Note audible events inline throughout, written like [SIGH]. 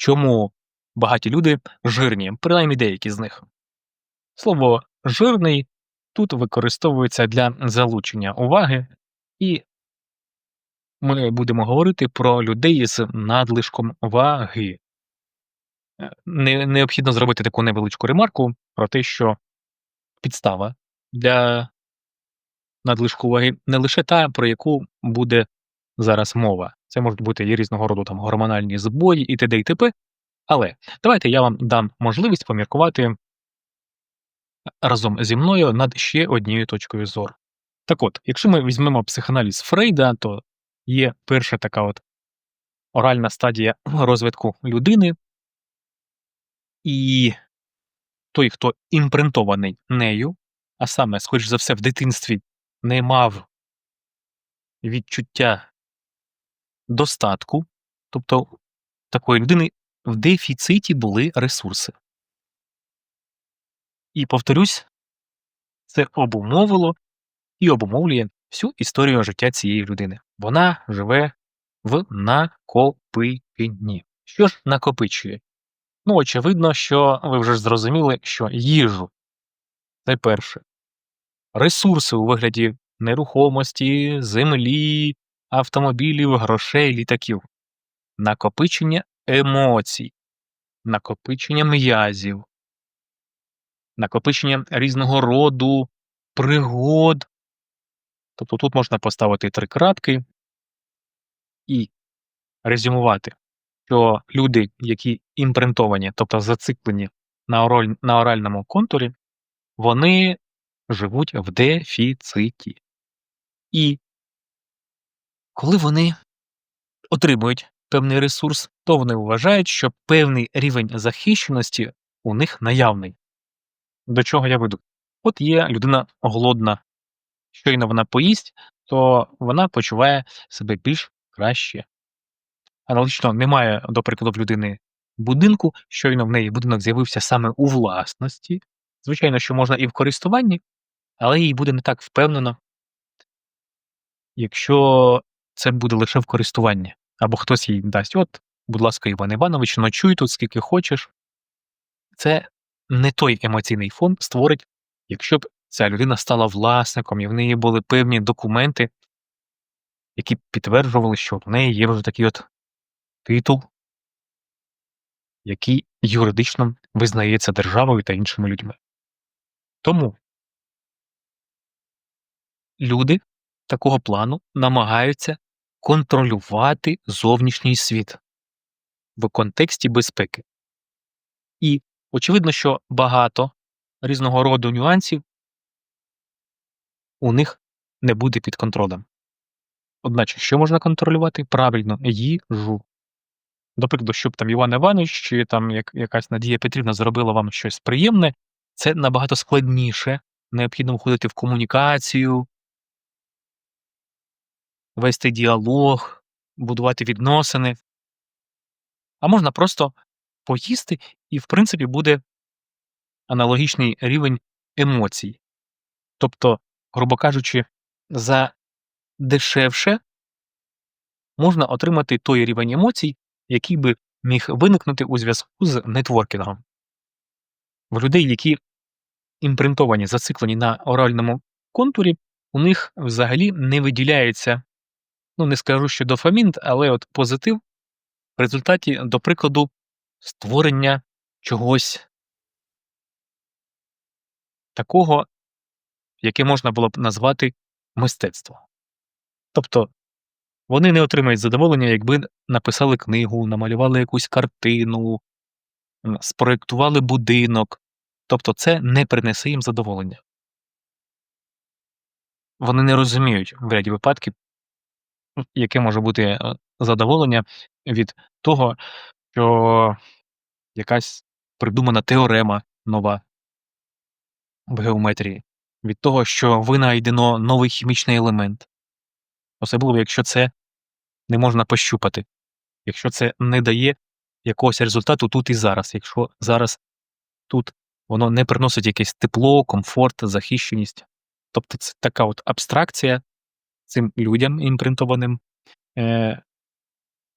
чому багаті люди жирні, принаймні деякі з них. Слово жирний тут використовується для залучення уваги, і ми будемо говорити про людей з надлишком ваги. Е, Не, необхідно зробити таку невеличку ремарку про те, що підстава для надлишку ваги не лише та, про яку буде зараз мова. Це можуть бути і різного роду там гормональні збої і т.д. і т.п. Але давайте я вам дам можливість поміркувати разом зі мною над ще однією точкою зору. Так от, якщо ми візьмемо психоаналіз Фрейда, то є перша така от оральна стадія розвитку людини, і той, хто імпринтований нею, а саме, скоріш за все, в дитинстві не мав відчуття достатку, тобто такої людини в дефіциті були ресурси. І повторюсь, це обумовило і обумовлює всю історію життя цієї людини. Вона живе в накопиченні. Що ж накопичує? Ну, очевидно, що ви вже зрозуміли, що їжу це перше. Ресурси у вигляді нерухомості, землі, автомобілів, грошей, літаків, накопичення емоцій, накопичення м'язів, накопичення різного роду пригод. Тобто тут можна поставити три крапки і резюмувати, що люди, які імпринтовані, тобто зациклені на, ораль, на оральному контурі, вони живуть в дефіциті. І коли вони отримують певний ресурс, то вони вважають, що певний рівень захищеності у них наявний. До чого я веду? От є людина голодна, щойно вона поїсть, то вона почуває себе більш краще. Аналогічно немає, до прикладу, в людини будинку, щойно в неї будинок з'явився саме у власності. Звичайно, що можна і в користуванні, але їй буде не так впевнено, якщо це буде лише в користуванні, або хтось їй дасть: от, будь ласка, Іван Іванович, ночуй тут скільки хочеш. Це не той емоційний фон створить, якщо б ця людина стала власником, і в неї були певні документи, які підтверджували, що в неї є вже такий от титул, який юридично визнається державою та іншими людьми. Тому люди такого плану намагаються контролювати зовнішній світ в контексті безпеки. І очевидно, що багато різного роду нюансів у них не буде під контролем. Одначе, що можна контролювати? Правильно, їжу. До прикладу, щоб там Іван Іванович чи там як, якась Надія Петрівна зробила вам щось приємне, це набагато складніше. Необхідно входити в комунікацію, вести діалог, будувати відносини. А можна просто поїсти, і, в принципі, буде аналогічний рівень емоцій. Тобто, грубо кажучи, за дешевше можна отримати той рівень емоцій, який би міг виникнути у зв'язку з нетворкінгом. В людей, які імпринтовані, зациклені на оральному контурі, у них взагалі не виділяється, ну не скажу, що дофамін, але от позитив в результаті, до прикладу, створення чогось такого, яке можна було б назвати мистецтво. Тобто вони не отримають задоволення, якби написали книгу, намалювали якусь картину, м, спроєктували будинок. Тобто це не принесе їм задоволення. Вони не розуміють в ряді випадків, яке може бути е, задоволення від того, що якась придумана теорема нова в геометрії, від того, що винайдено новий хімічний елемент. Особливо, якщо це не можна пощупати, якщо це не дає якогось результату тут і зараз, якщо зараз тут воно не приносить якесь тепло, комфорт, захищеність. Тобто це така от абстракція цим людям імпринтованим, е,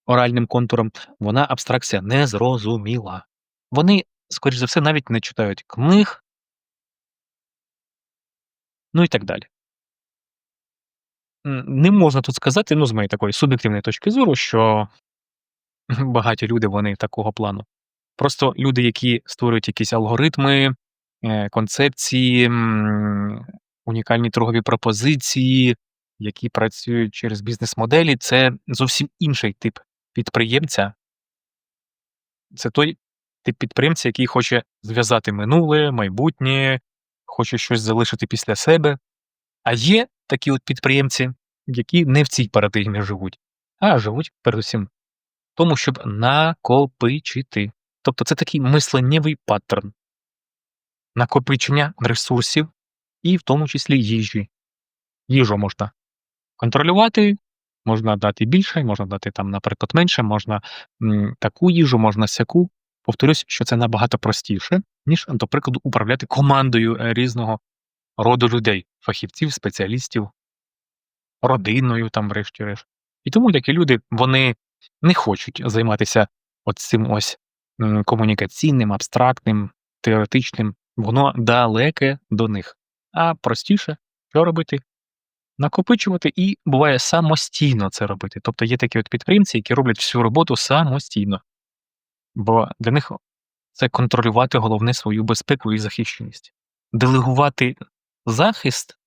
оральним контуром, вона абстракція незрозуміла. Вони, скоріш за все, навіть не читають книг. Ну і так далі. Не можна тут сказати, ну, з моєї такої суб'єктивної точки зору, що [LAUGHS] багаті люди вони такого плану. Просто люди, які створюють якісь алгоритми, е, концепції, унікальні торгові пропозиції, які працюють через бізнес-моделі, це зовсім інший тип підприємця. Це той тип підприємця, який хоче зв'язати минуле, майбутнє, хоче щось залишити після себе. А є такі от підприємці, які не в цій парадигмі живуть, а живуть передусім в тому, щоб накопичити. Тобто це такий мисленнєвий паттерн накопичення ресурсів і в тому числі їжі. Їжу можна контролювати, можна дати більше, можна дати там, наприклад, менше, можна м, таку їжу, можна сяку. Повторюсь, що це набагато простіше, ніж, до прикладу, управляти командою е, різного роду людей, фахівців, спеціалістів, родиною, там, врешті-решт. І тому такі люди вони не хочуть займатися цим ось комунікаційним, абстрактним, теоретичним, воно далеке до них. А простіше, що робити? Накопичувати і буває самостійно це робити. Тобто є такі от підприємці, які роблять всю роботу самостійно. Бо для них це контролювати головне свою безпеку і захищеність. Делегувати захист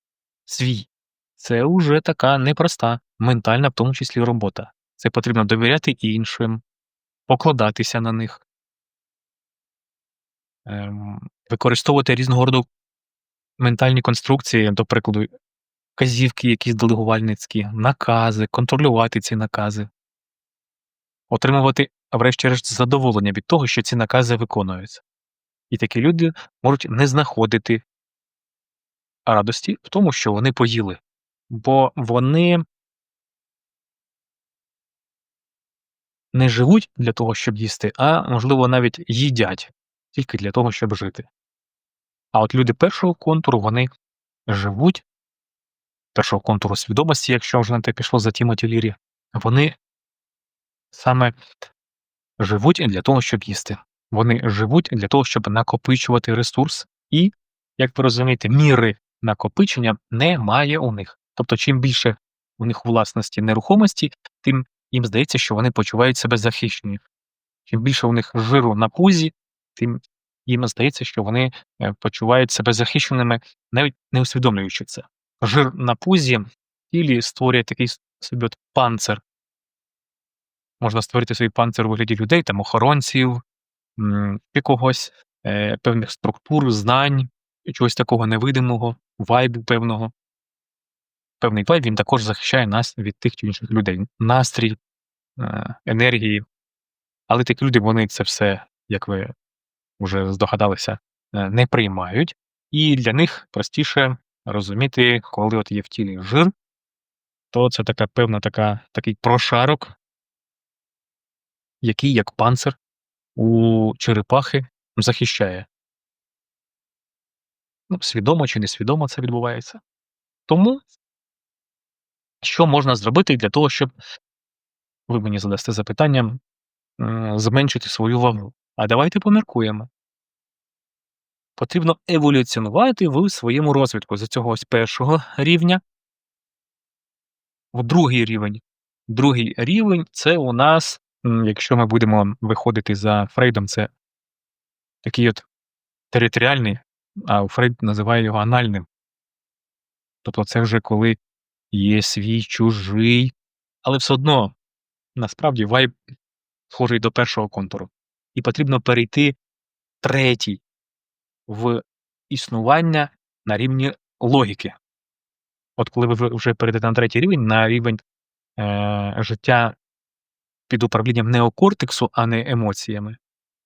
свій це вже така непроста, ментальна, в тому числі робота. Це потрібно довіряти іншим, покладатися на них, ем, використовувати різного роду ментальні конструкції, до прикладу, вказівки, якісь делегувальницькі, накази, контролювати ці накази, отримувати, врешті-решт, задоволення від того, що ці накази виконуються. І такі люди можуть не знаходити радості в тому, що вони поїли, бо вони не живуть для того, щоб їсти, а можливо навіть їдять тільки для того, щоб жити. А от люди першого контуру вони живуть першого контуру свідомості, якщо вже на те пішло за Тімоті Лірі, вони саме живуть для того, щоб їсти. Вони живуть для того, щоб накопичувати ресурс, і, як ви розумієте, міри накопичення немає у них. Тобто, чим більше у них власності нерухомості, тим їм здається, що вони почувають себе захищені. Чим більше у них жиру на пузі, тим їм здається, що вони е, почувають себе захищеними, навіть не усвідомлюючи це. Жир на пузі тілі створює такий собі от панцир. Можна створити свій панцир у вигляді людей, там охоронців, якогось е, певних структур, знань, чогось такого невидимого, вайбу певного. Певний вайб він також захищає нас від тих чи інших людей. Настрій, е, енергії. Але такі люди вони це все, як ви вже здогадалися, е, не приймають, і для них простіше розуміти, коли от є в тілі жир, то це така певна така, такий прошарок, який як панцир у черепахи захищає. Ну, свідомо чи несвідомо це відбувається. Тому що можна зробити для того, щоб ви мені задасте запитання, зменшити свою вагу? А давайте поміркуємо. Потрібно еволюціонувати в своєму розвитку з цього ось першого рівня в другий рівень. Другий рівень це у нас, якщо ми будемо виходити за Фрейдом, це такий от територіальний, а Фрейд називає його анальним. Тобто це вже коли є свій чужий, але все одно насправді вайб схожий до першого контуру. І потрібно перейти третій в існування на рівні логіки. От коли ви вже- вже перейдете на третій рівень, на рівень е, життя під управлінням неокортексу, а не емоціями,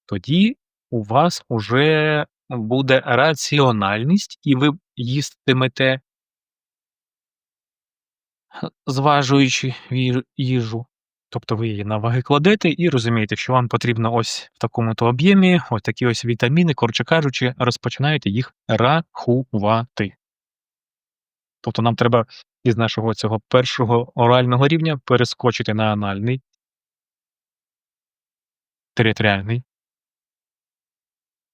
тоді у вас уже буде раціональність, і ви їстимете, зважуючи їжу. Тобто ви її на ваги кладете і розумієте, що вам потрібно ось в такому-то об'ємі, ось такі ось вітаміни, коротше кажучи, розпочинаєте їх рахувати. Тобто нам треба із нашого цього першого орального рівня перескочити на анальний, територіальний,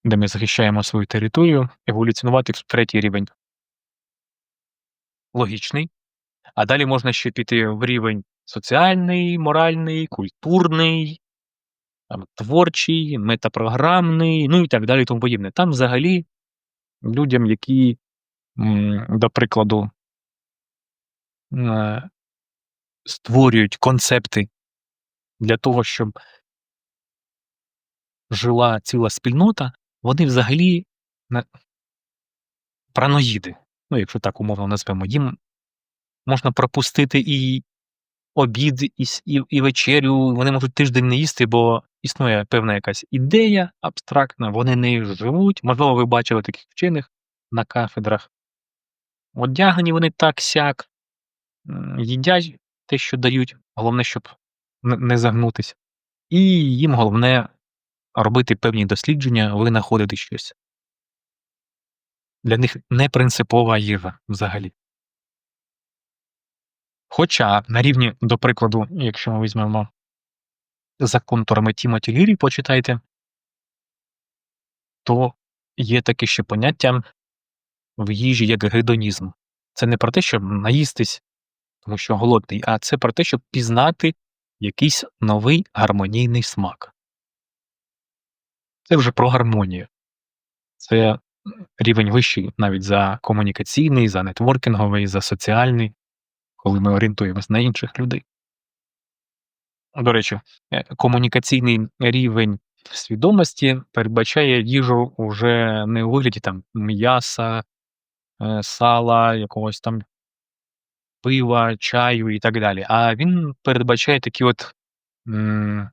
де ми захищаємо свою територію, еволюціонувати в третій рівень. Логічний. А далі можна ще піти в рівень соціальний, моральний, культурний, там, творчий, метапрограмний, ну і так далі, і тому подібне. Там взагалі людям, які, до прикладу, е, створюють концепти для того, щоб жила ціла спільнота, вони взагалі на... параноїди. Ну, якщо так умовно назвемо, їм можна пропустити і обід, і, і, вечерю, вони можуть тиждень не їсти, бо існує певна якась ідея абстрактна, вони нею живуть. Можливо, ви бачили таких вчених на кафедрах. Одягнені вони так сяк, їдять те, що дають, головне, щоб не загнутись. І їм головне робити певні дослідження, винаходити щось. Для них не принципова їжа взагалі. Хоча на рівні, до прикладу, якщо ми візьмемо за контурами Тімоті Лірі, почитайте, то є таке ще поняття в їжі як гедонізм. Це не про те, щоб наїстись, тому що голодний, а це про те, щоб пізнати якийсь новий гармонійний смак. Це вже про гармонію. Це рівень вищий навіть за комунікаційний, за нетворкінговий, за соціальний, коли ми орієнтуємось на інших людей. До речі, е, комунікаційний рівень свідомості передбачає їжу уже не у вигляді там м'яса, е, сала, якогось там пива, чаю і так далі. А він передбачає такі от м,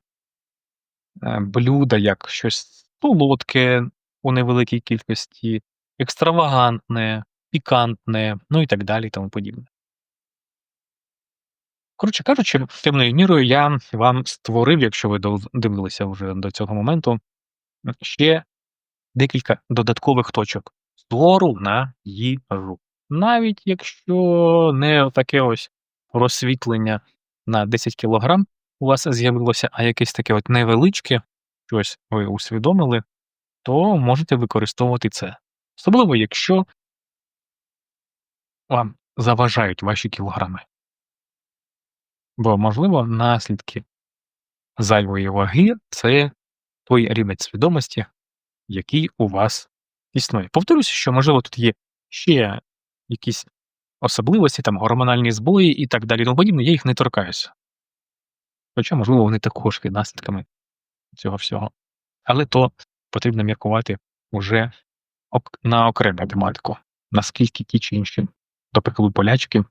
е, блюда, як щось солодке у невеликій кількості, екстравагантне, пікантне, ну і так далі, і тому подібне. Коротше кажучи, певною мірою я вам створив, якщо ви дивилися вже до цього моменту, ще декілька додаткових точок зору на їжу. Навіть якщо не таке ось розсвітлення на 10 кілограм у вас з'явилося, а якесь таке от невеличке, щось ви усвідомили, то можете використовувати це. Особливо, якщо вам заважають ваші кілограми. Бо, можливо, наслідки зайвої ваги це той рівень свідомості, який у вас існує. Повторюся, що, можливо, тут є ще якісь особливості, там гормональні збої і так далі, тому подібне, я їх не торкаюся. Хоча, можливо, вони також є наслідками цього всього. Але то потрібно міркувати уже на окрему тематику, наскільки ті чи інші, до прикладу, полячки,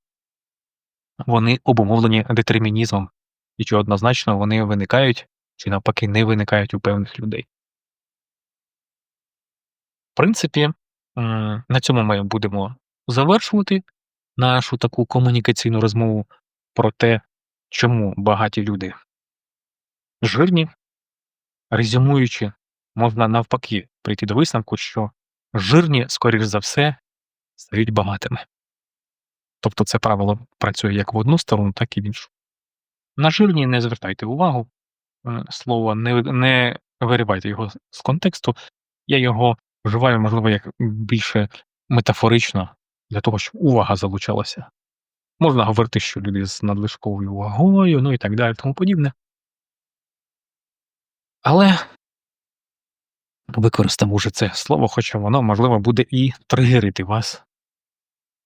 вони обумовлені детермінізмом, і чи однозначно вони виникають, чи навпаки не виникають у певних людей. В принципі, на цьому ми будемо завершувати нашу таку комунікаційну розмову про те, чому багаті люди жирні. Резюмуючи, можна навпаки прийти до висновку, що жирні, скоріш за все, стають багатими. Тобто це правило працює як в одну сторону, так і в іншу. На жирні не звертайте увагу, е, слово не, не виривайте його з контексту. Я його вживаю, можливо, як більше метафорично, для того, щоб увага залучалася. Можна говорити, що люди з надлишковою вагою, ну і так далі, тому подібне. Але використав уже це слово, хоча воно, можливо, буде і тригерити вас.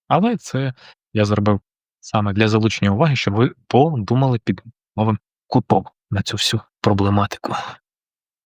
Але це я зробив саме для залучення уваги, щоб ви подумали під новим кутом на цю всю проблематику.